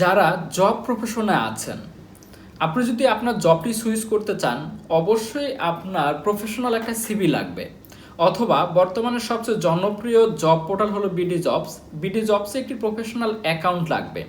যারা জব প্রফেশনে আছেন, আপনি যদি আপনার জবটি সুইচ করতে চান, অবশ্যই আপনার প্রফেশনাল একটা সিবি লাগবে। অথবা বর্তমানে সবচেয়ে জনপ্রিয় জব পোর্টাল হলো বিডি জবস বিডি জবসে একটি প্রফেশনাল অ্যাকাউন্ট লাগবে।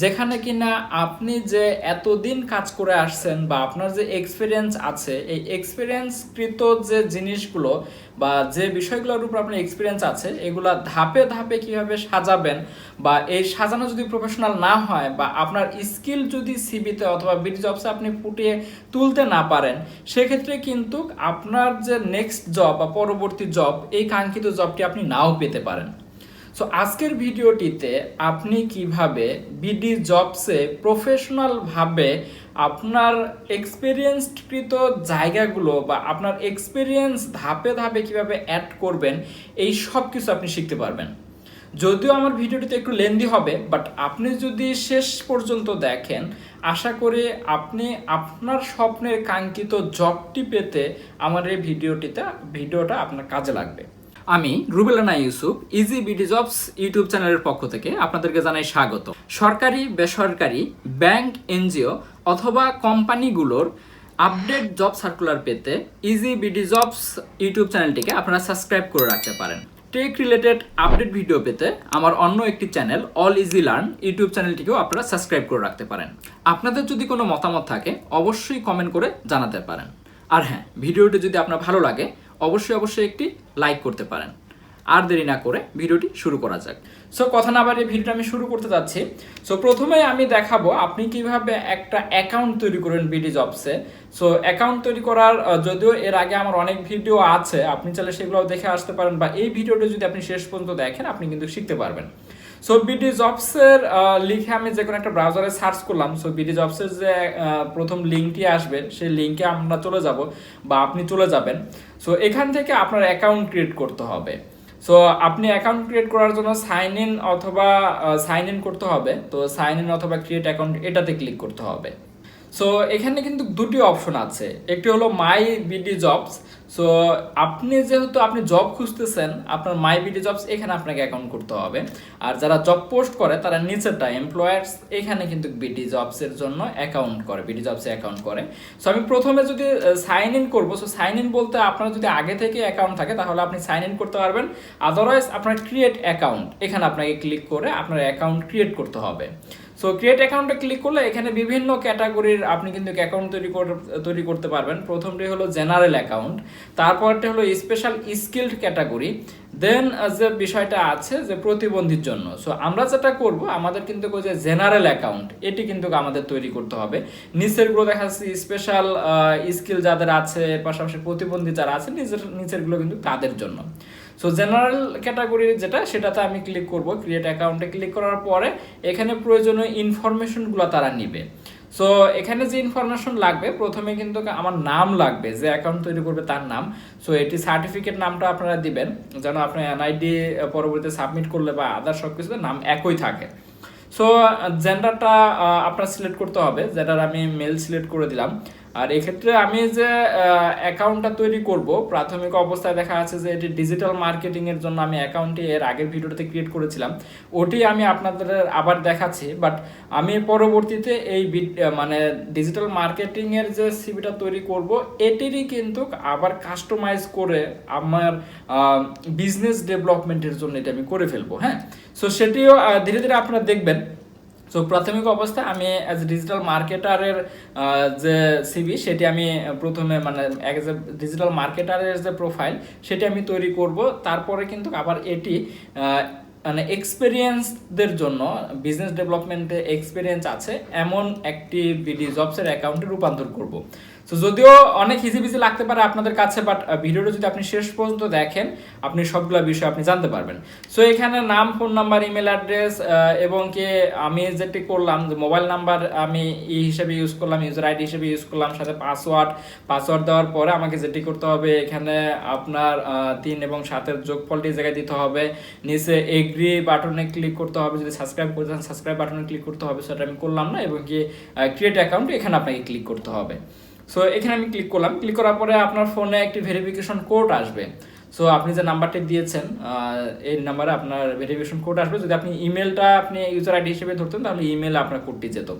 যেখানে কিনা আপনি যে এতদিন কাজ করে আসছেন বা আপনার যে এক্সপিরিয়েন্স আছে, এই এক্সপিরিয়েন্সকৃত যে জিনিসগুলো বা যে বিষয়গুলোর উপর আপনার এক্সপিরিয়েন্স আছে, এগুলা ধাপে ধাপে কীভাবে সাজাবেন বা এই সাজানো যদি প্রফেশনাল না হয় বা আপনার স্কিল যদি সিবিতে অথবা বিডি জবসে আপনি ফুটিয়ে তুলতে না পারেন, সেক্ষেত্রে কিন্তু আপনার যে নেক্সট জব বা পরবর্তী জব এই কাঙ্ক্ষিত জবটি আপনি নাও পেতে পারেন। সো আজকের ভিডিওটিতে আপনি কীভাবে বিডি জবসে প্রফেশনালভাবে আপনার এক্সপিরিয়েন্সকৃত জায়গাগুলো বা আপনার এক্সপিরিয়েন্স ধাপে ধাপে কীভাবে অ্যাড করবেন, এই সব কিছু আপনি শিখতে পারবেন। যদিও আমার ভিডিওটিতে একটু লেন্দি হবে বাট আপনি যদি শেষ পর্যন্ত দেখেন, আশা করি আপনি আপনার স্বপ্নের কাঙ্ক্ষিত জবটি পেতে আমার এই ভিডিওটিতে, ভিডিওটা আপনার কাজে লাগবে। আমি রুবেলানা Yusuf easy BD jobs YouTube চ্যানেলের পক্ষ থেকে আপনাদেরকে জানাই স্বাগত। সরকারি, বেসরকারি, ব্যাংক, এনজিও অথবা কোম্পানিগুলোর আপডেট জব সার্কুলার পেতে ইজি বিডি জবস ইউটিউব চ্যানেলটিকে আপনারা সাবস্ক্রাইব করে রাখতে পারেন। টেক রিলেটেড আপডেট ভিডিও পেতে আমার অন্য একটি channel all easy learn YouTube চ্যানেলটিকেও আপনারা সাবস্ক্রাইব করে রাখতে পারেন। আপনাদের যদি কোনো মতামত থাকে, অবশ্যই কমেন্ট করে জানাতে পারেন। আর হ্যাঁ ভিডিওটি যদি আপনার ভালো লাগে অবশ্যই অবশ্যই একটি লাইক করতে পারেন। আর দেরি না করে ভিডিওটি শুরু করা যাক। সো কথা না বাড়িয়ে ভিডিওটা আমি শুরু করতে যাচ্ছি। সো প্রথমে আমি দেখাবো আপনি কীভাবে একটা অ্যাকাউন্ট তৈরি করেন বিডি জবসে সো অ্যাকাউন্ট তৈরি করার যদিও এর আগে আমার অনেক ভিডিও আছে, আপনি চাইলে সেগুলো দেখে আসতে পারেন বা এই ভিডিওটা যদি আপনি শেষ পর্যন্ত দেখেন, আপনি কিন্তু শিখতে পারবেন। সো বিডি জবসের লিখে আমি যে কোনো একটা ব্রাউজারে সার্চ করলাম সো বিডি জবসের যে প্রথম লিঙ্কটি আসবে, সেই লিঙ্কে আমরা চলে যাব বা আপনি চলে যাবেন। সো এখান থেকে আপনার অ্যাকাউন্ট ক্রিয়েট করতে হবে। সো আপনি অ্যাকাউন্ট ক্রিয়েট করার জন্য সাইন ইন অথবা সাইন ইন করতে হবে। তো সাইন ইন অথবা ক্রিয়েট অ্যাকাউন্ট এটাতে ক্লিক করতে হবে। সো এখানে কিন্তু দুটি অপশন আছে। একটি হলো মাই বিডি জবস সো আপনি যেহেতু আপনি জব খুঁজতেছেন, আপনার মাই বিডি জবস এখানে আপনাকে অ্যাকাউন্ট করতে হবে। আর যারা জব পোস্ট করে, তারা নিচেরটা এমপ্লয়ার্স এখানে কিন্তু বিডি জবসের জন্য অ্যাকাউন্ট করে বিডি জবসে অ্যাকাউন্ট করে। সো আমি প্রথমে যদি সাইন ইন করব সো সাইন ইন বলতে আপনার যদি আগে থেকে অ্যাকাউন্ট থাকে, তাহলে আপনি সাইন ইন করতে পারবেন। আদারওয়াইজ আপনার ক্রিয়েট অ্যাকাউন্ট এখানে আপনাকে ক্লিক করে আপনার অ্যাকাউন্ট ক্রিয়েট করতে হবে। সো ক্রিয়েট অ্যাকাউন্টে ক্লিক করলে এখানে বিভিন্ন ক্যাটাগরির আপনি কিন্তু অ্যাকাউন্ট তৈরি তৈরি করতে পারবেন। প্রথমটি হলো জেনারেল অ্যাকাউন্ট তারপরটি হলো স্পেশাল স্কিল্ড ক্যাটাগরি দেন যে বিষয়টা আছে যে প্রতিবন্ধীর জন্য। সো আমরা যেটা করব, আমাদের কিন্তু যে জেনারেল অ্যাকাউন্ট এটি কিন্তু আমাদের তৈরি করতে হবে। নিচেরগুলো দেখা যাচ্ছে স্পেশাল স্কিল যাদের আছে, পাশাপাশি প্রতিবন্ধী যারা আছে নিচের নিচেরগুলো কিন্তু তাদের জন্য। সো জেনারেল ক্যাটাগরির যেটা, সেটাতে আমি ক্লিক করব। ক্রিয়েট অ্যাকাউন্টে ক্লিক করার পরে, এখানে প্রয়োজনীয় ইনফরমেশনগুলো তারা নিবে। সো এখানে যে ইনফরমেশন লাগবে, প্রথমে কিন্তু আমার নাম লাগবে, যে অ্যাকাউন্ট তৈরি করবে তার নাম। সো এটি সার্টিফিকেট নামটা আপনারা দিবেন, যেন আপনার এনআইডি পরবর্তীতে সাবমিট করলে বা আদার সব কিছুতে নাম একই থাকে। সো জেন্ডারটা আপনার সিলেক্ট করতে হবে। যেটার আমি মেল সিলেক্ট করে দিলাম। আর এক্ষেত্রে আমি যে অ্যাকাউন্টটা তৈরি করব, প্রাথমিক অবস্থায় দেখা যাচ্ছে যে এটি ডিজিটাল মার্কেটিং এর জন্য আমি অ্যাকাউন্টটি এর আগের ভিডিওতে ক্রিয়েট করেছিলাম। ওটি আমি আপনাদের আবার দেখাচ্ছি বাট আমি পরবর্তীতে এই মানে ডিজিটাল মার্কেটিং এর যে সিভিটা তৈরি করব, এটিরই কিন্তু আবার কাস্টমাইজ করে আমার বিজনেস ডেভেলপমেন্টের জন্য এটা আমি করে ফেলব হ্যাঁ? সো সেটিও ধীরে ধীরে আপনারা দেখবেন। সো প্রাথমিক অবস্থায় আমি অ্যাজ ডিজিটাল মার্কেটারের যে সিবি সেটি আমি প্রথমে মানে অ্যাজ এ ডিজিটাল মার্কেটারের যে প্রোফাইল সেটি আমি তৈরি করব। তারপরে কিন্তু আবার এটি মানে এক্সপিরিয়েন্সদের জন্য বিজনেস ডেভেলপমেন্টে এক্সপিরিয়েন্স আছে, এমন একটি বিডি জবসের অ্যাকাউন্টে রূপান্তর করব। তো যদিও অনেক ইজি বিজি লাগতে পারে আপনাদের কাছে বাট ভিডিওটা যদি আপনি শেষ পর্যন্ত দেখেন, আপনি সবগুলো বিষয় আপনি জানতে পারবেন। সো এখানে নাম ফোন নাম্বার ইমেল অ্যাড্রেস এবং কি আমি যেটি করলাম, যে মোবাইল নাম্বার আমি ই হিসেবে ইউজ করলাম ইউজার আইডি হিসেবে ইউজ করলাম, সাথে পাসওয়ার্ড পাসওয়ার্ড দেওয়ার পরে আমাকে যেটি করতে হবে, এখানে আপনার তিন এবং সাতের যোগফলটি জায়গায় দিতে হবে। নিচে এগ্রি বাটনে ক্লিক করতে হবে, যদি সাবস্ক্রাইব চান সাবস্ক্রাইব বাটনে ক্লিক করতে হবে, সেটা আমি করলাম না, এবং কি ক্রিয়েট অ্যাকাউন্ট এখানে আপনাকে ক্লিক করতে হবে। সো এখানে আমি ক্লিক করলাম। ক্লিক করার পরে আপনার ফোনে একটি ভেরিফিকেশন কোড আসবে। সো আপনি যে নাম্বারটি দিয়েছেন এই নাম্বারে আপনার ভেরিফিকেশন কোড আসবে। যদি আপনি ইমেলটা আপনি ইউজার আইডি হিসেবে ধরতেন, তাহলে ইমেল আপনার কোডটি যেত।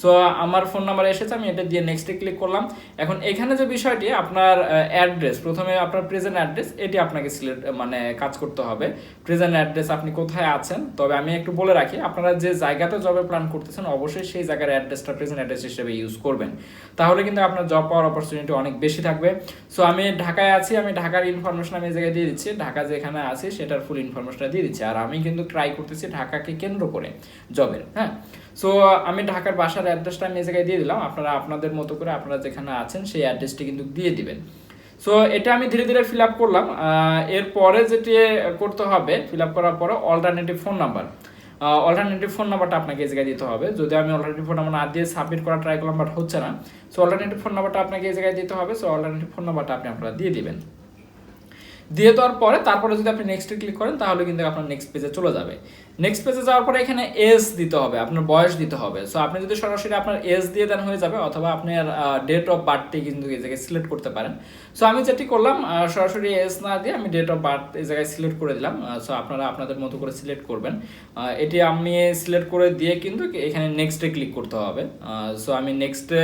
সো আমার ফোন নাম্বার এসেছে, আমি এটা দিয়ে নেক্সটে ক্লিক করলাম। এখন এখানে যে বিষয়টি, আপনার অ্যাড্রেস প্রথমে আপনার প্রেজেন্ট অ্যাড্রেস এটি আপনাকে সিলেক্ট মানে কাজ করতে হবে। প্রেজেন্ট অ্যাড্রেস আপনি কোথায় আছেন? তবে আমি একটু বলে রাখি, আপনারা যে জায়গাতে জবে প্ল্যান করতেছেন, অবশ্যই সেই জায়গার অ্যাড্রেসটা প্রেজেন্ট অ্যাড্রেস হিসেবে ইউজ করবেন। তাহলে কিন্তু আপনার জব পাওয়ার অপরচুনিটি অনেক বেশি থাকবে। সো আমি ঢাকায় আছি, আমি ঢাকার ইনফরমেশন আমি এই জায়গায় দিয়ে দিচ্ছি। ঢাকা যেখানে আছি, সেটার ফুল ইনফরমেশনটা দিয়ে দিচ্ছি। আর আমি কিন্তু ট্রাই করতেছি ঢাকাকে কেন্দ্র করে জবের হ্যাঁ? সো আমি ঢাকার বাসার অ্যাড্রেসটা আমি এই জায়গায় দিয়ে দিলাম। আপনারা আপনাদের মতো করে আপনারা যেখানে আছেন সেই অ্যাড্রেসটি কিন্তু দিয়ে দিবেন। সো এটা আমি ধীরে ধীরে ফিল আপ করলাম। এরপরে যেটি করতে হবে ফিল আপ করার পরে alternative phone number alternative phone নাম্বারটা আপনাকে এই জায়গায় দিতে হবে। যদি আমি অল্টারনেটিভ ফোন নাম্বার না দিয়ে সাবমিট করা ট্রাই করলাম বাট হচ্ছে না সো অল্টারনেটিভ ফোন নাম্বারটা আপনাকে এই জায়গায় দিতে হবে। সো অল্টারনেটিভ ফোন নাম্বারটা আপনি আপনারা দিয়ে দিবেন। দিয়ে দেওয়ার পরে, তারপরে যদি আপনি নেক্সটে ক্লিক করেন, তাহলে কিন্তু আপনার নেক্সট পেজে চলে যাবে। নেক্সট পেজে যাওয়ার পরে এখানে এজ দিতে হবে, আপনার বয়স দিতে হবে। সো আপনি যদি সরাসরি আপনার এজ দিয়ে দেন হয়ে যাবে, অথবা আপনার ডেট অফ বার্থটি কিন্তু এই জায়গায় সিলেক্ট করতে পারেন। সো আমি যেটি করলাম সরাসরি এজ না দিয়ে আমি ডেট অফ বার্থ এই জায়গায় সিলেক্ট করে দিলাম। সো আপনারা আপনাদের মতো করে সিলেক্ট করবেন। এটি আমি সিলেক্ট করে দিয়ে কিন্তু এখানে নেক্সটে ক্লিক করতে হবে। সো আমি নেক্সটে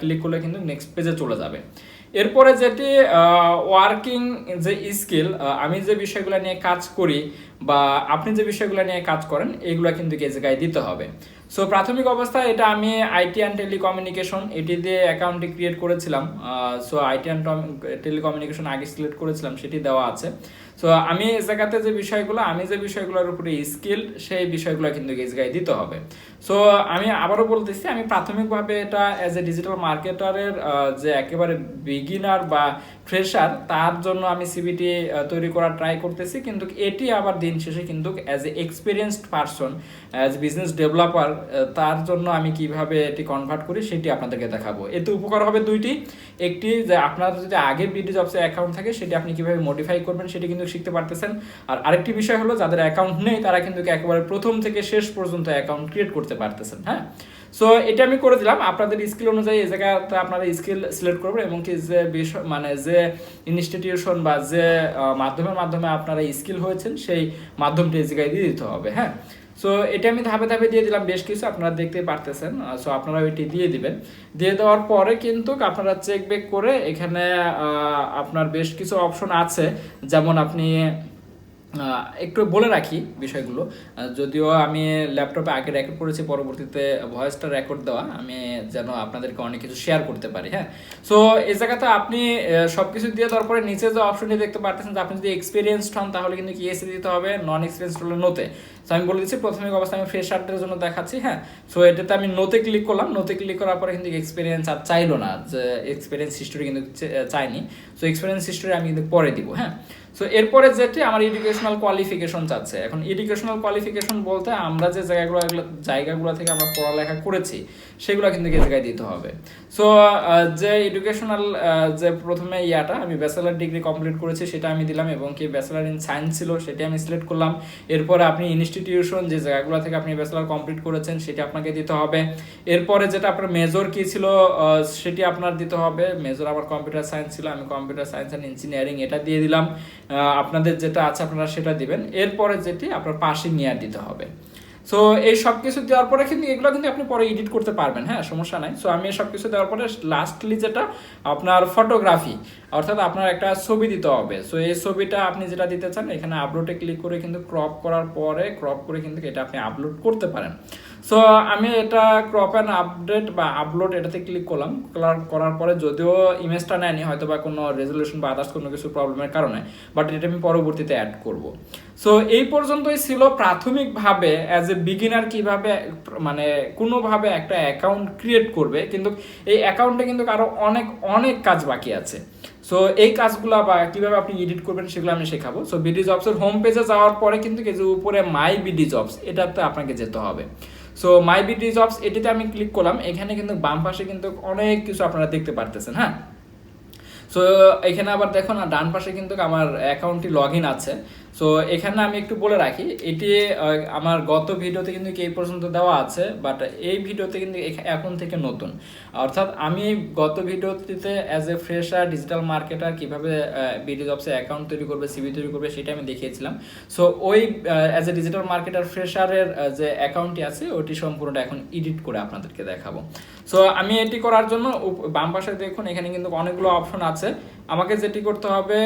ক্লিক করলে কিন্তু নেক্সট পেজে চলে যাবে। এরপরে যেটি ওয়ার্কিং যে স্কিল আমি যে বিষয়গুলো নিয়ে কাজ করি বা আপনি যে বিষয়গুলো নিয়ে কাজ করেন, এগুলো কিন্তু এই জায়গায় দিতে হবে। সো প্রাথমিক অবস্থায় এটা আমি আইটি অ্যান্ড টেলিকমিউনিকেশন এটি দিয়ে অ্যাকাউন্টটি ক্রিয়েট করেছিলাম। সো আইটি অ্যান্ড টেলিকমিউনিকেশন আগে সিলেক্ট করেছিলাম, সেটি দেওয়া আছে। সো আমি এই জায়গাতে যে বিষয়গুলো, আমি যে বিষয়গুলোর উপরে স্কিল সেই বিষয়গুলো কিন্তু এই জায়গায় দিতে হবে। সো আমি আবারও বলতেছি, আমি প্রাথমিকভাবে এটা অ্যাজ এ ডিজিটাল মার্কেটারের যে একেবারে বিগিনার বা ফ্রেশার তার জন্য আমি সিবিটি তৈরি করার ট্রাই করতেছি। কিন্তু এটি আবার দিন শেষে কিন্তু as a experienced person as business developer তার জন্য আমি কীভাবে এটি কনভার্ট করি সেটি আপনাদেরকে দেখাবো। এতে উপকার হবে দুইটি। একটি যে আপনার যদি আগে বিডি জবসে অ্যাকাউন্ট থাকে, সেটি আপনি কীভাবে মডিফাই করবেন সেটি কিন্তু শিখতে পারতেছেন। আর আরেকটি বিষয় হলো, যাদের অ্যাকাউন্ট নেই, তারা কিন্তু একেবারে প্রথম থেকে শেষ পর্যন্ত অ্যাকাউন্ট ক্রিয়েট করতে পারতেছেন হ্যাঁ? সো এটা আমি করে দিলাম। আপনাদের স্কিল অনুযায়ী এই জায়গাতে আপনারা স্কিল সিলেক্ট করবেন এবং কি যে বিষয় মানে যে ইনস্টিটিউশন বা যে মাধ্যমের মাধ্যমে আপনারা স্কিল হয়েছেন, সেই মাধ্যমটি এই জায়গায় দিয়ে দিতে হবে হ্যাঁ? সো এটা আমি ধাপে ধাপে দিয়ে দিলাম, বেশ কিছু আপনারা দেখতে পারতেছেন। সো আপনারা এটি দিয়ে দিবেন। দিয়ে দেওয়ার পরে কিন্তু আপনারা চেক বেক করে এখানে আপনার বেশ কিছু অপশন আছে। যেমন আপনি একটু বলে রাখি বিষয়গুলো। যদিও আমি ল্যাপটপে আগে রেকর্ড করেছি, পরবর্তীতে ভয়েসটা রেকর্ড দেওয়া, আমি যেন আপনাদেরকে অনেক কিছু শেয়ার করতে পারি হ্যাঁ? সো এই জায়গাতে আপনি সব কিছু দিয়ে দেওয়ার পরে নিচে যে অপশনটি দেখতে পাচ্ছেন আপনি যদি এক্সপিরিয়েন্সড হন, তাহলে কিন্তু ইএসসি দিতে হবে নন এক্সপিরিয়েন্সড হলে নোতে সো আমি বলে দিচ্ছি, প্রাথমিক অবস্থায় আমি ফ্রেশারদের জন্য দেখাচ্ছি হ্যাঁ? সো এটাতে আমি নোতে ক্লিক করলাম নোতে ক্লিক করার পরে কিন্তু এক্সপিরিয়েন্স আর চাইলো না, যে এক্সপিরিয়েন্স হিস্টোরি কিন্তু চাইনি। সো এক্সপিরিয়েন্স হিস্টোরি আমি কিন্তু পরে দিব হ্যাঁ? সো এরপরে যেটি আমার এডুকেশনাল কোয়ালিফিকেশন চাচ্ছে। এখন এডুকেশনাল কোয়ালিফিকেশন বলতে আমরা যে জায়গাগুলো জায়গাগুলো থেকে আমরা পড়ালেখা করেছি, সেগুলো কিন্তু এই জায়গায় দিতে হবে। সো যে এডুকেশনাল যে প্রথমে ইয়াটা, আমি ব্যাচেলার ডিগ্রি কমপ্লিট করেছি, সেটা আমি দিলাম এবং কি ব্যাচেলার ইন সায়েন্স ছিল, সেটা আমি সিলেক্ট করলাম। এরপরে আপনি ইনস্টিটিউশন যে জায়গাগুলো থেকে আপনি ব্যাচেলার কমপ্লিট করেছেন, সেটি আপনাকে দিতে হবে। এরপরে যেটা আপনার মেজর কি ছিল সেটি আপনার দিতে হবে। মেজর আমার কম্পিউটার সায়েন্স ছিল, আমি কম্পিউটার সায়েন্স অ্যান্ড ইঞ্জিনিয়ারিং এটা দিয়ে দিলাম। আপনাদের যেটা আছে আপনারা সেটা দিবেন। এরপরে যেটি আপনার পাসিং ইয়ার দিতে হবে। সো এই সব কিছু দেওয়ার পরে কিন্তু এগুলো কিন্তু আপনি পরে এডিট করতে পারবেন হ্যাঁ সমস্যা নাই। সো আমি এই সব কিছু দেওয়ার পরে লাস্টলি যেটা, আপনার ফটোগ্রাফি অর্থাৎ আপনার একটা ছবি দিতে হবে। সো এই ছবিটা আপনি যেটা দিতে চান, এখানে আপলোডে ক্লিক করে কিন্তু ক্রপ করার পরে ক্রপ করে কিন্তু এটা আপনি আপলোড করতে পারেন। সো আমি এটা ক্রপ অ্যান্ড আপডেট বা আপলোড এটাতে ক্লিক করলাম। করার- পরে যদিও ইমেজটা নেয়নি হয়তো বা কোনো রেজলিউশন বা আদার্স কোনো কিছু প্রবলেমের কারণে বাট এটা আমি পরবর্তীতে অ্যাড করব। সো এই পর্যন্তই ছিল প্রাথমিকভাবে অ্যাজ এ বিগিনার কীভাবে মানে কোনোভাবে একটা অ্যাকাউন্ট ক্রিয়েট করবে, কিন্তু এই অ্যাকাউন্টে কিন্তু আরও অনেক অনেক কাজ বাকি আছে। সো এই কাজগুলো বা কীভাবে আপনি এডিট করবেন সেগুলো আমি শেখাবো। সো বিডি জবসের হোম পেজে যাওয়ার পরে কিন্তু যে উপরে মাই বিডি জবস এটাতে আপনাকে যেতে হবে। সো মাই বিডি জবস এটিতে আমি ক্লিক করলাম। এখানে কিন্তু বাম পাশে কিন্তু অনেক কিছু আপনারা দেখতে পারতেছেন হ্যাঁ? সো এখানে আবার দেখো না, ডান পাশে কিন্তু আমার অ্যাকাউন্টটি লগ ইন আছে। সো এখানে আমি একটু বলে রাখি, এটি আমার গত ভিডিওতে কিন্তু এই পর্যন্ত দেওয়া আছে বাট এই ভিডিওতে কিন্তু এখন থেকে নতুন। অর্থাৎ আমি গত ভিডিওটিতে as a fresher digital marketer কীভাবে বিডি জবসে অ্যাকাউন্ট তৈরি করবে সিভি তৈরি করবে সেটা আমি দেখিয়েছিলাম। সো ওই অ্যাজ এ ডিজিটাল মার্কেটার ফ্রেশারের যে অ্যাকাউন্টটি আছে, ওটি সম্পূর্ণটা এখন এডিট করে আপনাদেরকে দেখাবো। সো আমি এটি করার জন্য বাম পাশে দেখুন, এখানে কিন্তু অনেকগুলো অপশন আছে। আমাকে যেটি করতে হবে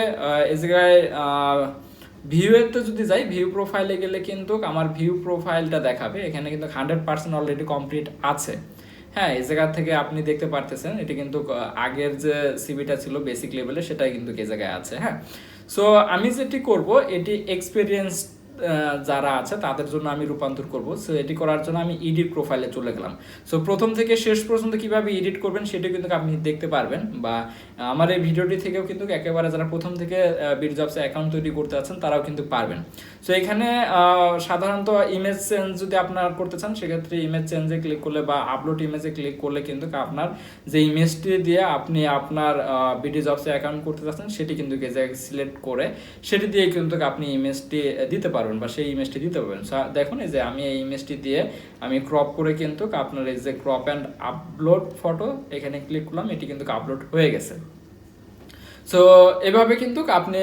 এই জায়গায় ভিউতে যদি যাই ভিউ প্রোফাইলে গেলে কিন্তু আমার ভিউ প্রোফাইলটা দেখাবে। এখানে কিন্তু হান্ড্রেড পার্সেন্ট অলরেডি কমপ্লিট আছে। হ্যাঁ এই জায়গা থেকে আপনি দেখতে পারতেছেন, এটি কিন্তু আগের যে সিবিটা ছিল বেসিক লেভেলে সেটাই কিন্তু এই জায়গায় আছে। হ্যাঁ। সো আমি যেটি করব, এটি এক্সপিরিয়েন্স যারা আছে, তাদের জন্য আমি রূপান্তর করব। সো এটি করার জন্য আমি এডিট প্রোফাইলে চলে গেলাম। সো প্রথম থেকে শেষ পর্যন্ত কীভাবে এডিট করবেন, সেটা কিন্তু আপনি দেখতে পারবেন বা আমার এই ভিডিওটি থেকেও কিন্তু একেবারে যারা প্রথম থেকে বিড জবসে অ্যাকাউন্ট তৈরি করতে আছেন, তারাও কিন্তু পারবেন। সো এখানে সাধারণত ইমেজ চেঞ্জ যদি আপনার করতে চান, সেক্ষেত্রে ইমেজ চেঞ্জে ক্লিক করলে বা আপলোড ইমেজে ক্লিক করলে কিন্তু আপনার যে ইমেজটি দিয়ে আপনি আপনার বিডি জবসে অ্যাকাউন্ট করতে চাচ্ছেন, সেটি কিন্তু সিলেক্ট করে, সেটি দিয়ে কিন্তু আপনি ইমেজটি দিতে পারবেন। বা সেই ইমেজটি দিতে পারবেন। দেখুন এই যে আমি এই ইমেজটি দিয়ে আমি ক্রপ করে কিন্তু আপনার এই যে ক্রপ অ্যান্ড আপলোড ফটো এখানে ক্লিক করলাম, এটি কিন্তু আপলোড হয়ে গেছে। সো এভাবে কিন্তু আপনি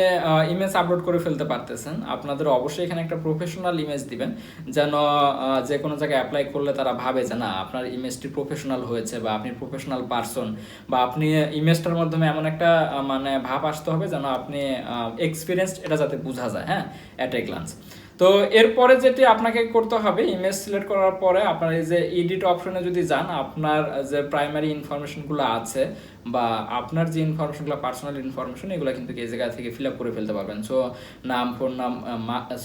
ইমেজ আপলোড করে ফেলতে পারতেছেন। আপনাদের অবশ্যই এখানে একটা প্রফেশনাল ইমেজ দিবেন, যেন যে কোনো জায়গায় অ্যাপ্লাই করলে তারা ভাবে যে, না, আপনার ইমেজটি প্রফেশনাল হয়েছে বা আপনি প্রফেশনাল পারসন বা আপনি ইমেজটার মাধ্যমে এমন একটা মানে ভাব আসতে হবে যেন আপনি এক্সপিরিয়েন্সড এটা যাতে বোঝা যায় হ্যাঁ? অ্যাট এ গ্লান্স তো এরপরে যেটি আপনাকে করতে হবে ইমেজ সিলেক্ট করার পরে আপনার এই যে এডিট অপশনে যদি যান, আপনার যে প্রাইমারি ইনফরমেশনগুলো আছে বা আপনার যে ইনফরমেশনগুলো পার্সোনাল ইনফরমেশন এগুলো কিন্তু এই জায়গা থেকে ফিল আপ করে ফেলতে পারবেন। সো নাম ফোন নাম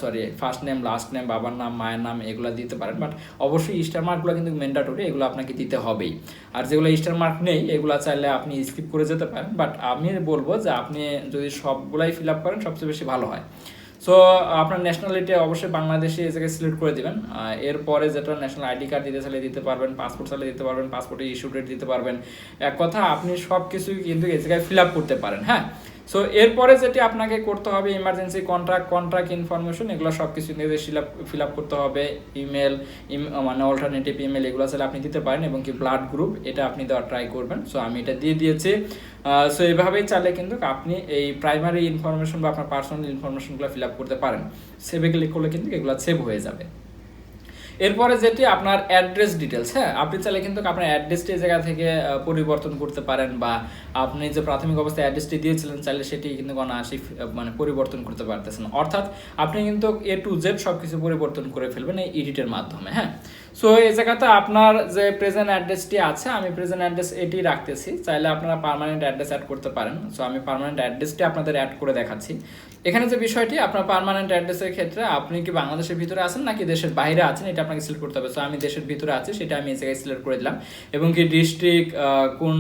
sorry first name last name বাবার নাম, মায়ের নাম, এগুলো দিতে পারেন। বাট অবশ্যই স্টার মার্কগুলো কিন্তু ম্যান্ডাটরি এগুলো আপনাকে দিতে হবেই। আর যেগুলো স্টার মার্ক নেই, এগুলো চাইলে আপনি স্কিপ করে যেতে পারেন। বাট আমি বলব যে আপনি যদি সবগুলাই ফিল আপ করেন, সবচেয়ে বেশি ভালো হয়। সো আপনার ন্যাশনালিটি অবশ্যই বাংলাদেশে এই জায়গায় সিলেক্ট করে দেবেন। এরপরে যেটা ন্যাশনাল আইডি কার্ড দিতে চাইলে দিতে পারবেন পাসপোর্ট চাইলে দিতে পারবেন পাসপোর্টে ইস্যু ডেট দিতে পারবেন। এক কথা, আপনি সব কিছুই কিন্তু এই জায়গায় ফিল আপ করতে পারেন হ্যাঁ? সো এরপরে যেটি আপনাকে করতে হবে ইমার্জেন্সি কন্ট্রাক্ট কন্ট্রাক্ট ইনফরমেশন এগুলো সব কিছু নিয়ে ফিল আপ করতে হবে। ইমেল মানে অল্টারনেটিভ ইমেল এগুলো চাইলে আপনি দিতে পারেন এবং কি ব্লাড গ্রুপ এটা আপনি দেওয়ার ট্রাই করবেন। সো আমি এটা দিয়ে দিয়েছি। সো এভাবেই চাইলে কিন্তু আপনি এই প্রাইমারি ইনফরমেশন বা আপনার পার্সোনাল ইনফরমেশনগুলো ফিল আপ করতে পারেন। সেভে ক্লিক করলে কিন্তু এগুলো সেভ হয়ে যাবে। এরপরে যেটি আপনার অ্যাড্রেস ডিটেলস হ্যাঁ? আপনি চাইলে কিন্তু আপনার অ্যাড্রেসটি এই জায়গা থেকে পরিবর্তন করতে পারেন বা আপনি যে প্রাথমিক অবস্থায় অ্যাড্রেসটি দিয়েছিলেন চাইলে সেটি কিন্তু ফি- আহ, মানে পরিবর্তন করতে পারতেছেন। অর্থাৎ আপনি কিন্তু এ টু জেড সব কিছু পরিবর্তন করে ফেলবেন এই এডিটের মাধ্যমে হ্যাঁ? সো এই জায়গাতে আপনার যে প্রেজেন্ট অ্যাড্রেসটি আছে আমি প্রেজেন্ট অ্যাড্রেস এটি রাখতেছি। চাইলে আপনারা পার্মানেন্ট অ্যাড্রেস অ্যাড করতে পারেন। সো আমি পার্মানেন্ট অ্যাড্রেসটি আপনাদের অ্যাড করে দেখাচ্ছি। এখানে যে বিষয়টি, আপনার পার্মানেন্ট অ্যাড্রেসের ক্ষেত্রে আপনি কি বাংলাদেশের ভিতরে আছেন নাকি দেশের বাইরে আছেন, এটা আপনাকে সিলেক্ট করতে হবে। সো আমি দেশের ভিতরে আছি, সেটা আমি এই জায়গায় সিলেক্ট করে দিলাম। এবং কি ডিস্ট্রিক্ট কোন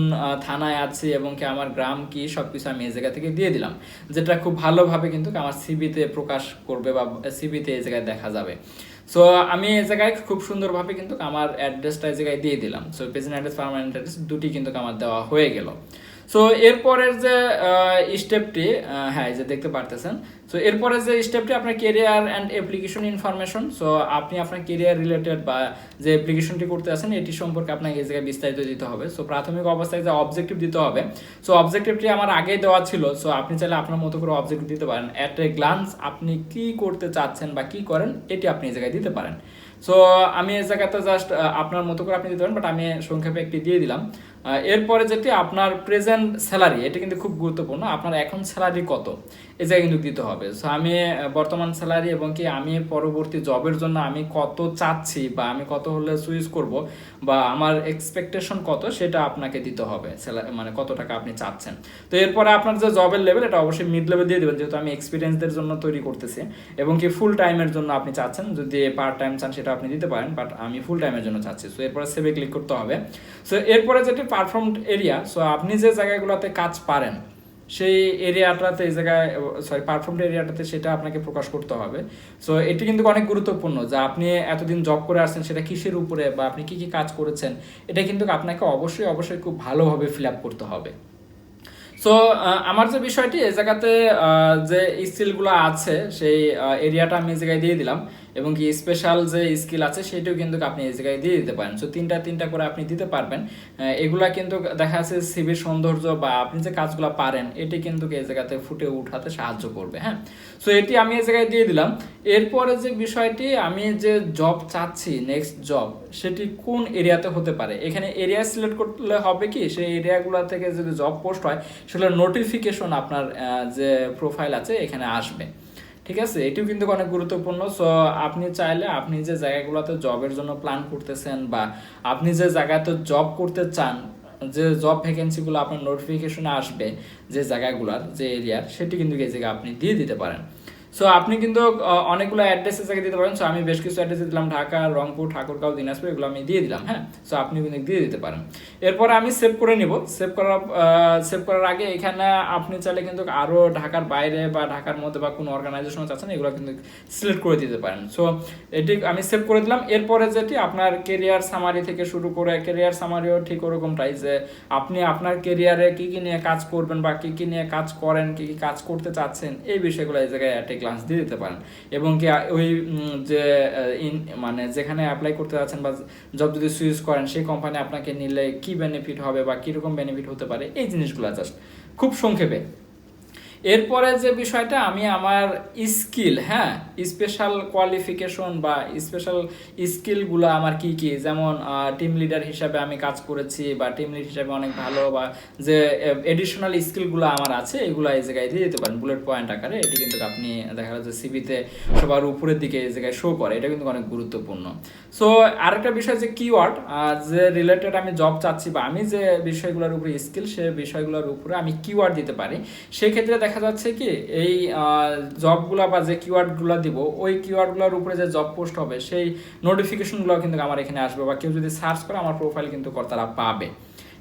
থানায় আছে এবং কি আমার গ্রাম কি সব কিছু আমি এই জায়গা থেকে দিয়ে দিলাম। যেটা খুব ভালোভাবে কিন্তু আমার সিবিতে প্রকাশ করবে বা সিবিতে এই জায়গায় দেখা যাবে। সো আমি এই জায়গায় খুব সুন্দরভাবে কিন্তু আমার অ্যাড্রেসটা এই জায়গায় দিয়ে দিলাম। So present address permanent address দুটি কিন্তু আমার দেওয়া হয়ে গেল। সো এরপরের যে স্টেপটি হ্যাঁ যে দেখতে পারতেছেন। সো এরপরে যে স্টেপটি আপনার career and application information so আপনি আপনার কেরিয়ার রিলেটেড বা যে অ্যাপ্লিকেশনটি করতে আছেন, এটি সম্পর্কে আপনাকে এই জায়গায় বিস্তারিত দিতে হবে। সো প্রাথমিক অবস্থায় যে অবজেক্টিভ দিতে হবে সো অবজেক্টিভটি আমার আগেই দেওয়া ছিল। সো আপনি চাইলে আপনার মতো করে অবজেক্টিভ দিতে পারেন। অ্যাট এ গ্লান্স আপনি কি করতে চাচ্ছেন বা কি করেন, এটি আপনি এই জায়গায় দিতে পারেন। সো আমি এই জায়গাতে জাস্ট আপনার মতো করে আপনি দিতে পারেন বাট আমি সংক্ষেপে একটি দিয়ে দিলাম। এরপরে যেটি আপনার প্রেজেন্ট স্যালারি এটা কিন্তু খুব গুরুত্বপূর্ণ। আপনার এখন স্যালারি কত? এই জায়গায় কিন্তু দিতে হবে। সো আমি বর্তমান স্যালারি এবং কি আমি পরবর্তী জবের জন্য আমি কত চাচ্ছি বা আমি কত হলে সুইচ করব বা আমার এক্সপেকটেশন কত সেটা আপনাকে দিতে হবে। মানে কত টাকা আপনি চাচ্ছেন। তো এরপরে আপনার যে জবের লেভেল এটা অবশ্যই মিড লেভেল দিয়ে দেবেন। যেহেতু আমি এক্সপিরিয়েন্সদের জন্য তৈরি করতেছি এবং কি ফুল টাইমের জন্য আপনি চাচ্ছেন, যদি পার্ট টাইম চান সেটা আপনি দিতে পারেন বাট আমি ফুল টাইমের জন্য চাচ্ছি। সো এরপরে সেভে ক্লিক করতে হবে। সো এরপরে যেটি পারফর্ম এরিয়া সো আপনি যে জায়গাগুলোতে কাজ পারেন সেই এরিয়াটাতে এই জায়গায় সরি পারফর্ম এরিয়াটাতে সেটা আপনাকে প্রকাশ করতে হবে। সো এটি কিন্তু অনেক গুরুত্বপূর্ণ যে আপনি এতদিন জব করে আসছেন, সেটা কিসের উপরে বা আপনি কি কি কাজ করেছেন, এটা কিন্তু আপনাকে অবশ্যই অবশ্যই খুব ভালোভাবে ফিল আপ করতে হবে। সো আমার যে বিষয়টি, এই জায়গাতে যে স্কিলগুলো আছে, সেই এরিয়াটা আমি এই জায়গায় দিয়ে দিলাম। এবং কি স্পেশাল যে স্কিল আছে সেটাও কিন্তু আপনি এই জায়গায় দিয়ে দিতে পারেন। সো তিনটা তিনটা করে আপনি দিতে পারবেন। এগুলা কিন্তু দেখা যাচ্ছে সিভির সৌন্দর্য বা আপনি যে কাজগুলো পারেন, এটি কিন্তু এই জায়গাতে ফুটে উঠাতে সাহায্য করবে হ্যাঁ? সো এটি আমি এই জায়গায় দিয়ে দিলাম। এরপরে যে বিষয়টি, আমি যে জব চাচ্ছি নেক্সট জব সেটি কোন এরিয়াতে হতে পারে? এখানে এরিয়া সিলেক্ট করলে হবে কি, সেই এরিয়াগুলো থেকে যদি জব পোস্ট হয়, সেগুলো নোটিফিকেশন আপনার যে প্রোফাইল আছে, এখানে আসবে। ঠিক আছে? এটিও কিন্তু অনেক গুরুত্বপূর্ণ। সো আপনি চাইলে আপনি যে জায়গাগুলোতে জবের জন্য প্ল্যান করতেছেন বা আপনি যে জায়গাতে জব করতে চান, যে জব ভ্যাকেন্সিগুলো আপনার নোটিফিকেশনে আসবে যে জায়গাগুলোর, যে এরিয়ার সেটি কিন্তু এই জায়গায় আপনি দিয়ে দিতে পারেন। সো আপনি কিন্তু অনেকগুলো অ্যাড্রেস জায়গায় দিতে পারেন। সো আমি বেশ কিছু অ্যাড্রেস দিলাম। ঢাকা, রংপুর, ঠাকুরগাঁও, দিনাজপুর, এগুলো আমি দিয়ে দিলাম হ্যাঁ? সো আপনি কিন্তু দিয়ে দিতে পারেন। এরপরে আমি সেভ করে নিব। সেভ করার সেভ করার আগে এখানে আপনি চাইলে কিন্তু আরও ঢাকার বাইরে বা ঢাকার মধ্যে বা কোনো অর্গানাইজেশন চাচ্ছেন, এগুলো কিন্তু সিলেক্ট করে দিতে পারেন। সো এটি আমি সেভ করে দিলাম। এরপরে যেটি, আপনার কেরিয়ার সামারি থেকে শুরু করে কেরিয়ার সামারিও ঠিক ওরকমটাই যে আপনি আপনার কেরিয়ারে কি কি নিয়ে কাজ করবেন বা কি কি নিয়ে কাজ করেন, কি কি কাজ করতে চাচ্ছেন, এই বিষয়গুলো এই জায়গায় একটা গ্লান্স দিয়ে দিতে পারেন। এবং কি ওই যে ইন মানে যেখানে অ্যাপ্লাই করতে যাচ্ছেন বা জব যদি সুইচ করেন, সেই কোম্পানি আপনাকে নিলে কি বেনিফিট হবে বা কীরকম বেনিফিট হতে পারে, এই জিনিসগুলো জাস্ট খুব সংক্ষেপে। এরপরে যে বিষয়টা, আমি আমার স্কিল হ্যাঁ স্পেশাল কোয়ালিফিকেশন বা স্পেশাল স্কিলগুলো আমার কি কি? যেমন টিম লিডার হিসাবে আমি কাজ করেছি বা টিম লিড হিসাবে অনেক ভালো বা যে এডিশনাল স্কিলগুলো আমার আছে, এগুলো এই জায়গায় দিয়ে দিতে পারেন। বুলেট পয়েন্ট আকারে, এটি কিন্তু আপনি দেখা যাচ্ছে সিভিতে সবার উপরের দিকে এই জায়গায় শো করে, এটা কিন্তু অনেক গুরুত্বপূর্ণ। সো আরেকটা বিষয় যে কিওয়ার্ড যে রিলেটেড আমি জব চাচ্ছি বা আমি যে বিষয়গুলোর উপরে স্কিল সে বিষয়গুলোর উপরে আমি কিওয়ার্ড দিতে পারি, সেক্ষেত্রে দেখা যাচ্ছে কি, এই জবগুলো বা যে কিওয়ার্ডগুলো দিব, ওই কিওয়ার্ডগুলোর উপরে যে জব পোস্ট হবে, সেই নোটিফিকেশনগুলো কিন্তু আমার এখানে আসবে বা কেউ যদি সার্চ করে, আমার প্রোফাইল কিন্তু তারা পাবে।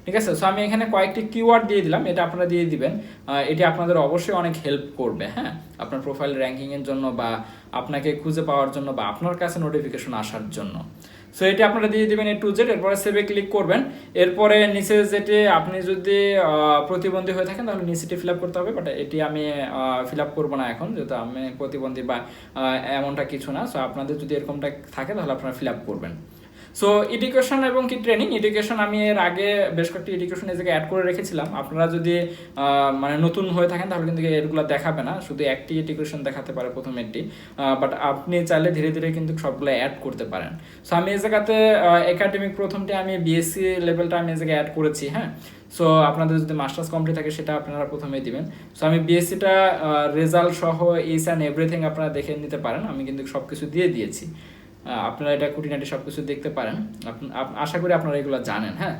ঠিক আছে? সো আমি এখানে কয়েকটি কিওয়ার্ড দিয়ে দিলাম, এটা আপনারা দিয়ে দিবেন। এটি আপনাদের অবশ্যই অনেক হেল্প করবে হ্যাঁ? আপনার প্রোফাইল র্যাঙ্কিংয়ের জন্য বা আপনাকে খুঁজে পাওয়ার জন্য বা আপনার কাছে নোটিফিকেশন আসার জন্য। সো এটি আপনারা দিয়ে দেবেন এ টু জেড এরপরে সেভে ক্লিক করবেন। এরপরে নিচে যেটি আপনি যদি প্রতিবন্ধী হয়ে থাকেন, তাহলে নিচেটি ফিল আপ করতে হবে, বাট এটি আমি ফিল আপ করব না এখন, যেহেতু আমি প্রতিবন্ধী বা এমনটা কিছু না। সো আপনাদের যদি এরকমটা থাকে, তাহলে আপনারা ফিল আপ করবেন। সো এডুকেশন এবং কি ট্রেনিং এডুকেশন আমি এর আগে বেশ কয়েকটি এডুকেশন এই জায়গায় অ্যাড করে রেখেছিলাম। আপনারা যদি মানে নতুন হয়ে থাকেন, তাহলে কিন্তু এগুলো দেখাবে না। শুধু একটি এডুকেশন দেখাতে পারে প্রথম একটি বাট আপনি চাইলে ধীরে ধীরে কিন্তু সবগুলো অ্যাড করতে পারেন। সো আমি এই জায়গাতে একাডেমিক প্রথমটি আমি বিএসসি লেভেলটা আমি এই জায়গায় অ্যাড করেছি হ্যাঁ? সো আপনাদের যদি মাস্টার্স কমপ্লিট থাকে, সেটা আপনারা প্রথমেই দিবেন। সো আমি বিএসসিটা রেজাল্ট সহ ইস অ্যান্ড এভরিথিং আপনারা দেখে নিতে পারেন। আমি কিন্তু সব কিছু দিয়ে দিয়েছি। আপনারা এটা খুঁটিনাটি সব কিছু দেখতে পারেন। আশা করি আপনারা এগুলো জানেন হ্যাঁ?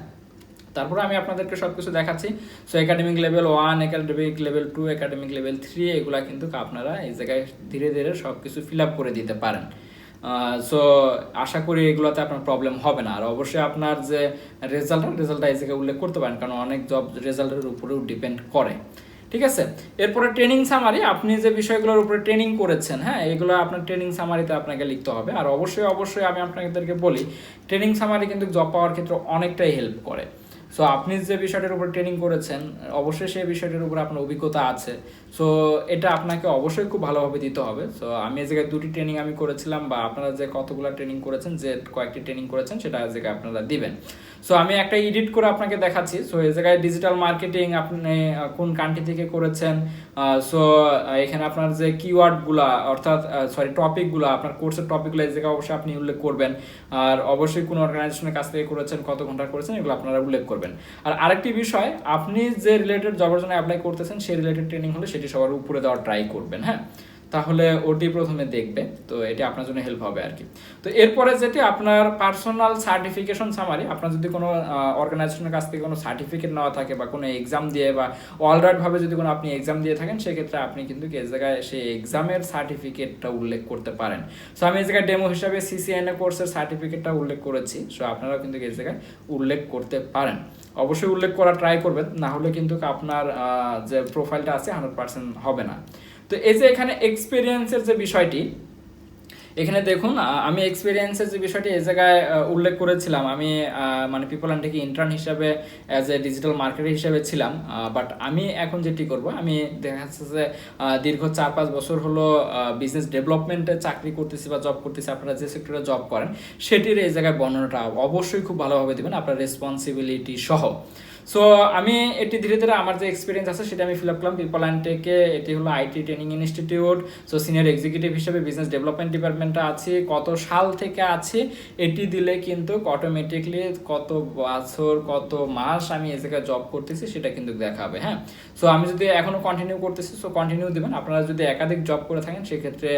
তারপরে আমি আপনাদেরকে সব কিছু দেখাচ্ছি। So academic level one academic level two academic level three এগুলা কিন্তু আপনারা এই জায়গায় ধীরে ধীরে সব কিছু ফিল আপ করে দিতে পারেন। সো আশা করি এগুলোতে আপনার প্রবলেম হবে না। আর অবশ্যই আপনার যে রেজাল্ট রেজাল্টটা এই জায়গায় উল্লেখ করতে পারেন, কারণ অনেক জব রেজাল্টের উপরেও ডিপেন্ড করে। ঠিক আছে? এরপরে ট্রেনিং সামারি আপনি যে বিষয়গুলোর উপরে ট্রেনিং করেছেন হ্যাঁ এগুলো আপনার ট্রেনিং সামারিতে আপনাকে লিখতে হবে। আর অবশ্যই অবশ্যই আমি আপনাদেরকে বলি ট্রেনিং সামারি কিন্তু জব পাওয়ার ক্ষেত্রে অনেকটাই হেল্প করে। সো আপনি যে বিষয়টার উপর ট্রেনিং করেছেন, অবশ্যই সেই বিষয়টার উপর আপনার অভিজ্ঞতা আছে। সো এটা আপনাকে অবশ্যই খুব ভালোভাবে দিতে হবে। সো আমি এই জায়গায় দুটি ট্রেনিং আমি করেছিলাম বা আপনারা যে কতগুলো ট্রেনিং করেছেন, যে কয়েকটি ট্রেনিং করেছেন, সেটা এই জায়গায় আপনারা দিবেন। সো আমি একটা এডিট করে আপনাকে দেখাচ্ছি। সো এই জায়গায় ডিজিটাল মার্কেটিং আপনি কোন কান্ট্রি থেকে করেছেন সো এখানে আপনার যে কিওয়ার্ডগুলা অর্থাৎ সরি টপিকগুলো আপনার কোর্সের টপিকগুলো এই জায়গায় অবশ্যই আপনি উল্লেখ করবেন। আর অবশ্যই কোন অর্গানাইজেশনের কাছ থেকে করেছেন, কত ঘণ্টা করেছেন, এগুলো আপনারা উল্লেখ করবেন। আর আরেকটি বিষয়, আপনি যে রিলেটেড জবের জন্য অ্যাপ্লাই করতেছেন, সেই রিলেটেড ট্রেনিং হলে সেটি সবার উপরে দেওয়ার ট্রাই করবেন হ্যাঁ? তাহলে ওটি প্রথমে দেখবে, তো এটি আপনার জন্য হেল্প হবে আর কি। তো এরপরে যেটি আপনার পার্সোনাল সার্টিফিকেশন সামারি আপনার যদি কোনো অর্গানাইজেশনের কাছ থেকে কোনো সার্টিফিকেট নেওয়া থাকে বা কোনো এক্সাম দিয়ে বা অলরাইট ভাবে যদি কোনো আপনি এক্সাম দিয়ে থাকেন, সেক্ষেত্রে আপনি কিন্তু এই জায়গায় সেই এক্সামের সার্টিফিকেটটা উল্লেখ করতে পারেন। সো আমি এই জায়গায় ডেমো হিসাবে সিসিএনএ কোর্সের সার্টিফিকেটটা উল্লেখ করেছি। সো আপনারাও কিন্তু এই জায়গায় উল্লেখ করতে পারেন। অবশ্যই উল্লেখ করা ট্রাই করবেন, না হলে কিন্তু আপনার যে প্রোফাইলটা আছে হান্ড্রেড পার্সেন্ট হবে না। তো এই যে এখানে এক্সপিরিয়েন্সের যে বিষয়টি, এখানে দেখুন আমি এক্সপিরিয়েন্সের যে বিষয়টি এই জায়গায় উল্লেখ করেছিলাম। আমি মানে পিপল অ্যান্ড থেকে ইন্টার্ন হিসাবে অ্যাজ এ ডিজিটাল মার্কেটার হিসাবে ছিলাম বাট আমি এখন যেটি করব, আমি দেখা যাচ্ছে যে দীর্ঘ চার পাঁচ বছর হলো বিজনেস ডেভেলপমেন্টে চাকরি করতেছি বা জব করতেছি, আপনারা যে সেক্টরে জব করেন, সেটির এই জায়গায় বর্ণনাটা অবশ্যই খুব ভালোভাবে দেবেন, আপনার রেসপন্সিবিলিটি সহ। সো আমি এটি ধীরে ধীরে আমার যে এক্সপিরিয়েন্স আছে সেটা আমি ফিল আপ করলাম। পিপল অ্যান্ড টেকে এটি হলো IT training institute so senior executive হিসেবে বিজনেস ডেভেলপমেন্ট ডিপার্টমেন্টে আছি। কত সাল থেকে আছি, এটি দিলে কিন্তু অটোমেটিকলি কত বছর, কত মাস আমি এই জায়গায় জব করতেছি, সেটা কিন্তু দেখাবে হ্যাঁ? সো আমি যদি এখনও কন্টিনিউ করতেছি সো কন্টিনিউ দিবেন। আপনারা যদি একাধিক জব করে থাকেন, সেক্ষেত্রে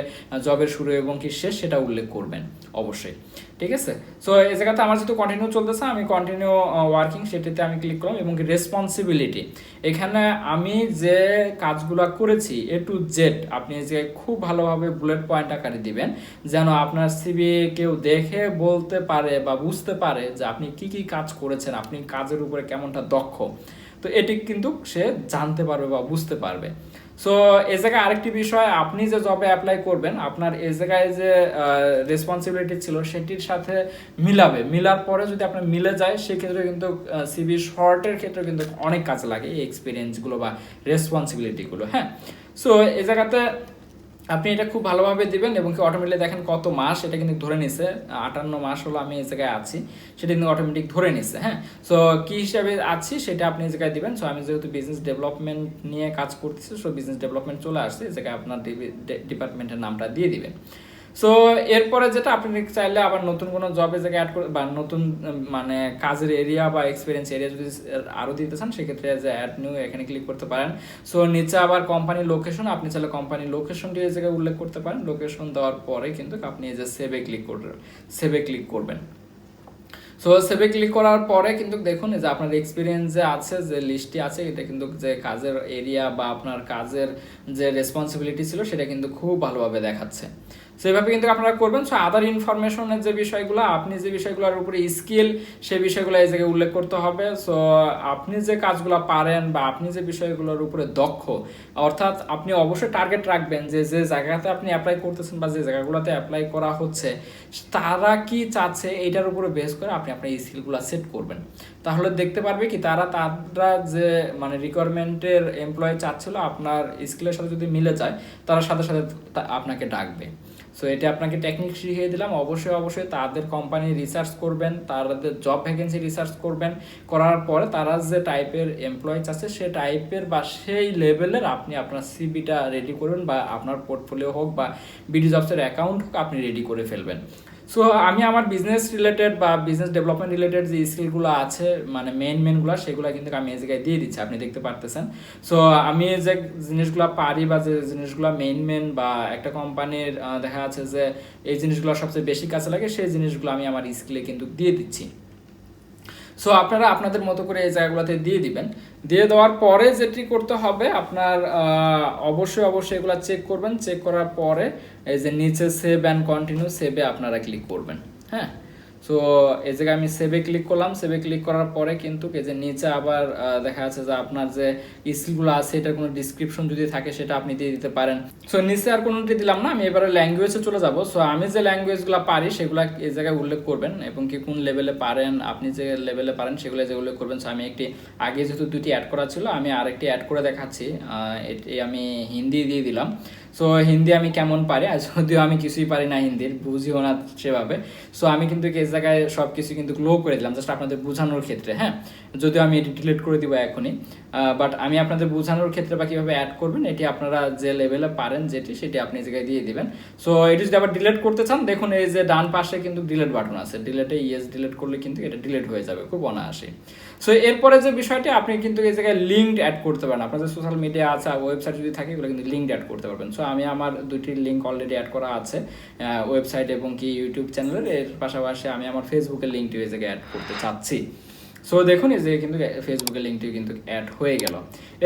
জবের শুরু এবং কি শেষ সেটা উল্লেখ করবেন, অবশ্যই। ঠিক আছে? সো এই জায়গাতে আমার যেহেতু কন্টিনিউ চলতেছে, আমি কন্টিনিউ ওয়ার্কিং সেটিতে আমি ক্লিক করলাম এবং রেসপন্সিবিলিটি এখানে আমি যে কাজগুলো করেছি এ টু জেড আপনি যে খুব ভালোভাবে বুলেট পয়েন্ট আকারে দিবেন, যেন আপনার সিবি কেউ দেখে, বলতে পারে বা বুঝতে পারে যে আপনি কি কি কাজ করেছেন, আপনি কাজের উপরে কেমনটা দক্ষ। তো এটি কিন্তু সে জানতে পারবে বা বুঝতে পারবে। সো এ জায়গায় আরেকটি বিষয়, আপনি যে জবে অ্যাপ্লাই করবেন, আপনার এ জায়গায় যে রেসপন্সিবিলিটি ছিল, সেটির সাথে মিলাবে। মিলার পরে যদি আপনার মিলে যায়, সেক্ষেত্রে কিন্তু সিবি শর্টের ক্ষেত্রে কিন্তু অনেক কাজে লাগে এই এক্সপিরিয়েন্সগুলো বা রেসপন্সিবিলিটিগুলো হ্যাঁ? সো এ জায়গাতে আপনি এটা খুব ভালোভাবে দিবেন এবং কি অটোমেটিক দেখেন কত মাস এটা কিন্তু ধরে নিছে। আটান্ন মাস হলো আমি এই জায়গায় আছি, সেটা কিন্তু অটোমেটিক ধরে নিছে হ্যাঁ? সো কি হিসাবে আছি সেটা আপনি এই জায়গায় দিবেন। সো আমি যেহেতু বিজনেস ডেভেলপমেন্ট নিয়ে কাজ করতেছি সো বিজনেস ডেভেলপমেন্ট চলে আসছে, এই জায়গায় আপনার ডিপার্টমেন্টের নামটা দিয়ে দিবেন। সো এরপরে যেটা আপনি চাইলে আবার নতুন কোনো জবে জায়গায় অ্যাড করে বা নতুন মানে কাজের এরিয়া বা এক্সপিরিয়েন্স এরিয়া যদি আরও দিতে চান, সেক্ষেত্রে যে অ্যাড নিউ এখানে ক্লিক করতে পারেন। সো নিচে আবার কোম্পানি লোকেশন আপনি চাইলে কোম্পানি লোকেশনটি এই জায়গায় উল্লেখ করতে পারেন। লোকেশন দেওয়ার পরে কিন্তু আপনি এই যে সেভে ক্লিক করবেন সেভে ক্লিক করবেন। সো সেভে ক্লিক করার পরে কিন্তু দেখুন যে আপনার এক্সপিরিয়েন্স যে আছে, যে লিস্টটি আছে, এটা কিন্তু যে কাজের এরিয়া বা আপনার কাজের যে রেসপন্সিবিলিটি ছিল, সেটা কিন্তু খুব ভালোভাবে দেখাচ্ছে। সেভাবে কিন্তু আপনারা করবেন। সো আদার ইনফরমেশনের যে বিষয়গুলো, আপনি যে বিষয়গুলোর উপরে স্কিল সেই বিষয়গুলো এই জায়গায় উল্লেখ করতে হবে। সো আপনি যে কাজগুলো পারেন বা আপনি যে বিষয়গুলোর উপরে দক্ষ, অর্থাৎ আপনি অবশ্যই টার্গেট রাখবেন যে যে জায়গাতে আপনি অ্যাপ্লাই করতেছেন বা যে জায়গাগুলোতে অ্যাপ্লাই করা হচ্ছে, তারা কি চাচ্ছে এইটার উপরে বেস করে আপনি আপনার স্কিলগুলো সেট করবেন। তাহলে দেখতে পারবে কি, তারা তারা যে মানে রিকোয়ারমেন্টের এমপ্লয় চাচ্ছিল, আপনার স্কিলের সাথে যদি মিলে যায়, তারা সাথে সাথে আপনাকে ডাকবে। সো এটা আপনাকে টেকনিক শিখিয়ে দিলাম। অবশ্যই অবশ্যই তাদের কোম্পানি রিসার্চ করবেন, তাদের জব ভ্যাকেন্সি রিসার্চ করবেন। করার পরে তারা যে টাইপের এমপ্লয়িজ আছে, সে টাইপের বা সেই লেভেলের আপনি আপনার সিবিটা রেডি করবেন বা আপনার পোর্টফোলিও হোক বা বিডি জবসের অ্যাকাউন্ট হোক, আপনি রেডি করে ফেলবেন। সো আমি আমার বিজনেস রিলেটেড বা বিজনেস ডেভেলপমেন্ট রিলেটেড যে স্কিলগুলো আছে মানে মেন মেনগুলো সেগুলো কিন্তু আমি এই জায়গায় দিয়ে দিচ্ছি, আপনি দেখতে পারতেছেন। সো আমি যে জিনিসগুলো পারি বা যে জিনিসগুলো মেন মেন বা একটা কোম্পানির দেখা যাচ্ছে যে এই জিনিসগুলো সবচেয়ে বেশি কাছে লাগে, সেই জিনিসগুলো আমি আমার স্কিলে কিন্তু দিয়ে দিচ্ছি। সো আপনারা আপনাদের মতো করে এই জায়গাগুলোতে দিয়ে দিবেন। দিয়ে দেওয়ার পরে যেটি করতে হবে, আপনার অবশ্যই অবশ্যই এগুলো চেক করবেন। চেক করার পরে এই যে নিচে সেভ অ্যান্ড কন্টিনিউ সেভে আপনারা ক্লিক করবেন। হ্যাঁ? সো এই জায়গায় আমি সেভে ক্লিক করলাম। সেভে ক্লিক করার পরে কিন্তু এই যে নিচে আবার দেখা যাচ্ছে যে আপনার যে স্কিলগুলো আছে, এটার কোনো ডিসক্রিপশন যদি থাকে সেটা আপনি দিয়ে দিতে পারেন। সো নিচে আর কোনোটি দিলাম না, আমি এবারে ল্যাঙ্গুয়েজে চলে যাব। সো আমি যে ল্যাঙ্গুয়েজগুলো পারি, সেগুলো এই জায়গায় উল্লেখ করবেন এবং কি কোন লেভেলে পারেন, আপনি যে লেভেলে পারেন, সেগুলো যে উল্লেখ করবেন। সো আমি একটি, আগে যেহেতু দুটি অ্যাড করা ছিল, আমি আরেকটি অ্যাড করে দেখাচ্ছি। আমি হিন্দি দিয়ে দিলাম। সো হিন্দি আমি কেমন পারি? আর যদিও আমি কিছুই পারি না হিন্দির, বুঝিও না সেভাবে। সো আমি কিন্তু এই জায়গায় সব কিছু কিন্তু লো করে দিলাম জাস্ট আপনাদের বোঝানোর ক্ষেত্রে হ্যাঁ? যদিও আমি এটি ডিলিট করে দিব এখনই। বাট আমি আপনাদের বোঝানোর ক্ষেত্রে বা কীভাবে অ্যাড করবেন, এটি আপনারা যে লেভেলে পারেন যেটি, সেটি আপনি জায়গায় দিয়ে দিবেন। সো এটি যদি আবার ডিলিট করতে চান, দেখুন এই যে ডান পাশে কিন্তু ডিলিট বাটন আছে। ডিলেটে ইয়েস ডিলিট করলে কিন্তু এটা ডিলিট হয়ে যাবে, খুব অনায়াসে। সো এরপরে যে বিষয়টি, আপনি কিন্তু এই জায়গায় লিঙ্ক অ্যাড করতে পারেন। আপনাদের সোশ্যাল মিডিয়া আছে ওয়েবসাইট যদি থাকে, এগুলো কিন্তু লিঙ্ক অ্যাড করতে পারবেন। সো আমি আমার দুটি লিঙ্ক অলরেডি অ্যাড করা আছে ওয়েবসাইট এবং কি ইউটিউব চ্যানেলের এর পাশাপাশি আমি আমার ফেসবুকের লিঙ্কটি ওই জায়গায় অ্যাড করতে চাচ্ছি। সো দেখুন, এই যে কিন্তু ফেসবুকের লিঙ্কটি কিন্তু অ্যাড হয়ে গেল।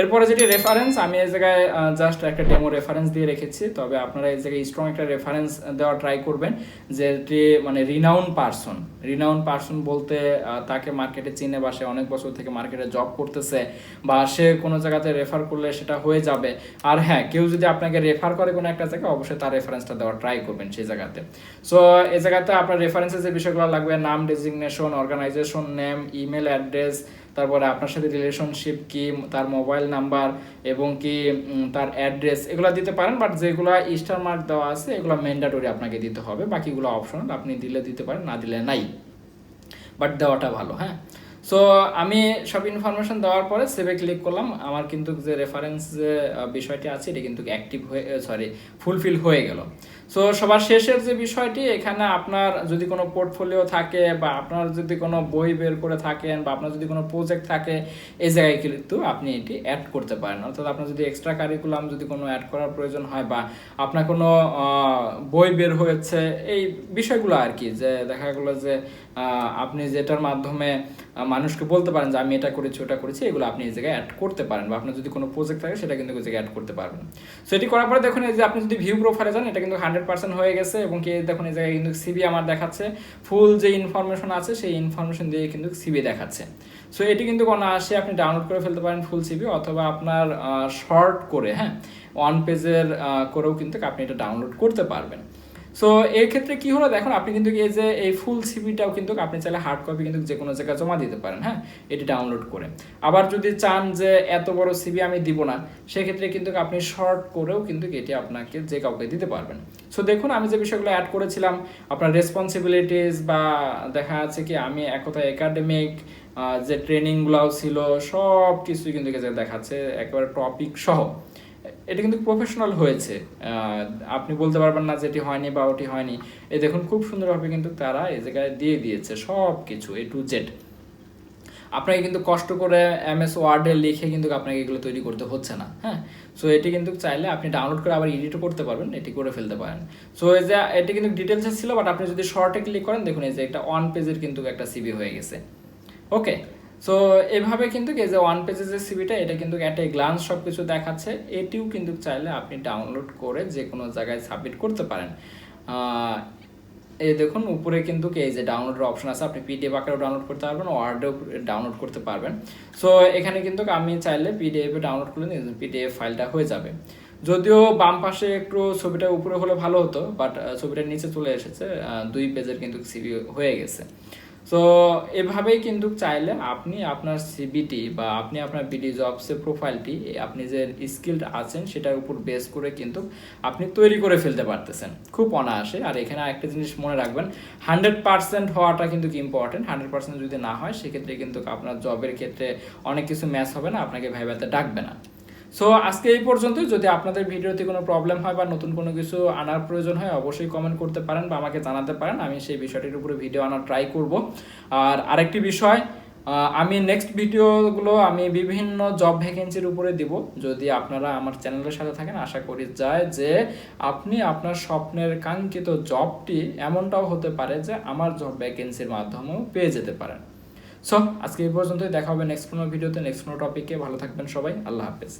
এরপরে যেটি রেফারেন্স আমি এই জায়গায় জাস্ট একটা ডেমো রেফারেন্স দিয়ে রেখেছি। তবে আপনারা এই জায়গায় স্ট্রং একটা রেফারেন্স দেওয়া ট্রাই করবেন যেটি মানে রিনাউন পারসন রিনাউন পারসন বলতে তাকে মার্কেটে চিনে বা সে অনেক বছর থেকে মার্কেটে জব করতেছে বা সে কোনো জায়গাতে রেফার করলে সেটা হয়ে যাবে। আর হ্যাঁ কেউ যদি আপনাকে রেফার করে কোনো একটা জায়গায়, অবশ্যই তার রেফারেন্সটা দেওয়া ট্রাই করবেন সেই জায়গাতে। সো এই জায়গাতে আপনার রেফারেন্সের যে বিষয়গুলো লাগবে, নাম designation organization name email address তারপরে আপনার সাথে রিলেশনশিপ কি, তার মোবাইল নাম্বার এবং কি তার অ্যাড্রেস এগুলো দিতে পারেন বাট যেগুলো স্টার মার্ক দেওয়া আছে, এগুলো ম্যান্ডাটরি আপনাকে দিতে হবে। বাকিগুলো অপশনাল আপনি দিলে দিতে পারেন, না দিলে নাই। বাট দেওয়াটা ভালো হ্যাঁ? সো আমি সব ইনফরমেশন দেওয়ার পরে সেভে ক্লিক করলাম। আমার কিন্তু যে রেফারেন্স বিষয়টি আছে, এটা কিন্তু অ্যাক্টিভ হয়ে সরি ফুলফিল হয়ে গেল। সো সবার শেষের যে বিষয়টি, এখানে আপনার যদি কোনো পোর্টফোলিও থাকে বা আপনার যদি কোনো বই বের করে থাকেন বা আপনার যদি কোনো প্রজেক্ট থাকে, এই জায়গায় কিন্তু আপনি এটি অ্যাড করতে পারেন। অর্থাৎ আপনার যদি এক্সট্রা কারিকুলাম যদি কোনো অ্যাড করার প্রয়োজন হয় বা আপনার কোনো বই বের হয়েছে, এই বিষয়গুলো আর কি যে দেখা গেলো যে আপনি যেটার মাধ্যমে মানুষকে বলতে পারেন যে আমি এটা করেছি, ওটা করেছি, এগুলো আপনি এই জায়গায় অ্যাড করতে পারেন বা আপনার যদি কোনো প্রজেক্ট থাকে, সেটা কিন্তু ওই জায়গায় অ্যাড করতে পারবেন। সো এটি করার পরে দেখুন, এই যে আপনি যদি ভিউ প্রোফাইলে যান, এটা কিন্তু হান্ড্রেড পার্সেন্ট হয়ে গেছে এবং কি দেখুন, এই জায়গায় কিন্তু সিবি আমার দেখাচ্ছে। ফুল যে ইনফরমেশন আছে, সেই ইনফরমেশন দিয়ে কিন্তু সিবি দেখাচ্ছে। সো এটি কিন্তু কোনো আসে, আপনি ডাউনলোড করে ফেলতে পারেন ফুল সিবি অথবা আপনার শর্ট করে হ্যাঁ ওয়ান পেজের করেও কিন্তু আপনি এটা ডাউনলোড করতে পারবেন। সো এই ক্ষেত্রে কি হলো? দেখুন, আপনি কিন্তু এই যে এই ফুল সিবিটাও কিন্তু আপনি চাইলে হার্ড কপি কিন্তু যে কোনো জায়গায় জমা দিতে পারেন হ্যাঁ? এটি ডাউনলোড করে। আবার যদি চান যে এত বড় সিবি আমি দিব না, সেক্ষেত্রে কিন্তু আপনি শর্ট করেও কিন্তু এটি আপনাকে যে কাউকে দিতে পারবেন। সো দেখুন, আমি যে বিষয়গুলো অ্যাড করেছিলাম, আপনার রেসপন্সিবিলিটিস বা দেখা যাচ্ছে কি, আমি একথা একাডেমিক যে ট্রেনিংগুলোও ছিল সব কিছুই কিন্তু দেখাচ্ছে, একেবারে টপিক সহ। এটা কিন্তু প্রফেশনাল হয়েছে। আপনি বলতে পারবেন না যে এটি হয়নি বা ওটি হয়নি। এই দেখুন, খুব সুন্দরভাবে কিন্তু তারা এই জায়গায় দিয়ে দিয়েছে সব কিছু এ টু জেড আপনাকে কিন্তু কষ্ট করে এম এস ওয়ার্ডে লিখে কিন্তু আপনাকে এগুলো তৈরি করতে হচ্ছে না হ্যাঁ? সো এটি কিন্তু চাইলে আপনি ডাউনলোড করে আবার এডিটও করতে পারবেন, এটি করে ফেলতে পারেন। সো এই যে এটি কিন্তু ডিটেলসে ছিল বাট আপনি যদি শর্টে ক্লিক করেন, দেখুন এই যে একটা ওয়ান পেজের কিন্তু একটা সিবি হয়ে গেছে। ওকে সো এভাবে কিন্তু এই যে ওয়ান পেজের যে সিবিটা এটা কিন্তু একটা গ্লান্স সব কিছু দেখাচ্ছে। এটিও কিন্তু চাইলে আপনি ডাউনলোড করে যে কোনো জায়গায় সাবমিট করতে পারেন। এই দেখুন, উপরে কিন্তু এই যে ডাউনলোডের অপশন আছে, আপনি পিডিএফ আকারেও ডাউনলোড করতে পারবেন ওয়ার্ডেও ডাউনলোড করতে পারবেন। সো এখানে কিন্তু আমি চাইলে পিডিএফে ডাউনলোড করলে পিডিএফ ফাইলটা হয়ে যাবে। যদিও বাম পাশে একটু ছবিটা উপরে হলে ভালো হতো বাট ছবিটা নিচে চলে এসেছে দুই পেজের কিন্তু সিবি হয়ে গেছে। সো এভাবেই কিন্তু চাইলে আপনি আপনার সিবিটি বা আপনি আপনার বিডি জবসের প্রোফাইলটি আপনি যে স্কিলড আছেন সেটার উপর বেস করে কিন্তু আপনি তৈরি করে ফেলতে পারতেছেন। খুব অনায়াসে। আর এখানে একটা জিনিস মনে রাখবেন হান্ড্রেড পার্সেন্ট হওয়াটা কিন্তু ইম্পর্টেন্ট হান্ড্রেড পার্সেন্ট যদি না হয়, সেক্ষেত্রে কিন্তু আপনার জবের ক্ষেত্রে অনেক কিছু ম্যাচ হবে না, আপনাকে ভাইবাতে ডাকবে না। সো আজকে এই পর্যন্ত যদি আপনাদের ভিডিওতে কোনো প্রবলেম হয় বা নতুন কোনো কিছু আনার প্রয়োজন হয়, অবশ্যই কমেন্ট করতে পারেন বা আমাকে জানাতে পারেন। আমি সেই বিষয়টির উপরে ভিডিও আনার ট্রাই করব। আর আরেকটি বিষয় আমি নেক্সট ভিডিওগুলো আমি বিভিন্ন জব ভ্যাকেন্সির উপরে দিব। যদি আপনারা আমার চ্যানেলের সাথে থাকেন, আশা করি যায় যে আপনি আপনার স্বপ্নের কাঙ্ক্ষিত জবটি এমনটাও হতে পারে যে আমার জব ভ্যাকেন্সির মাধ্যমেও পেয়ে যেতে পারেন। সো আজকে এই পর্যন্তই। দেখা হবে নেক্সট কোনো ভিডিওতে নেক্সট কোনো টপিকে ভালো থাকবেন সবাই। আল্লাহ হাফেজ।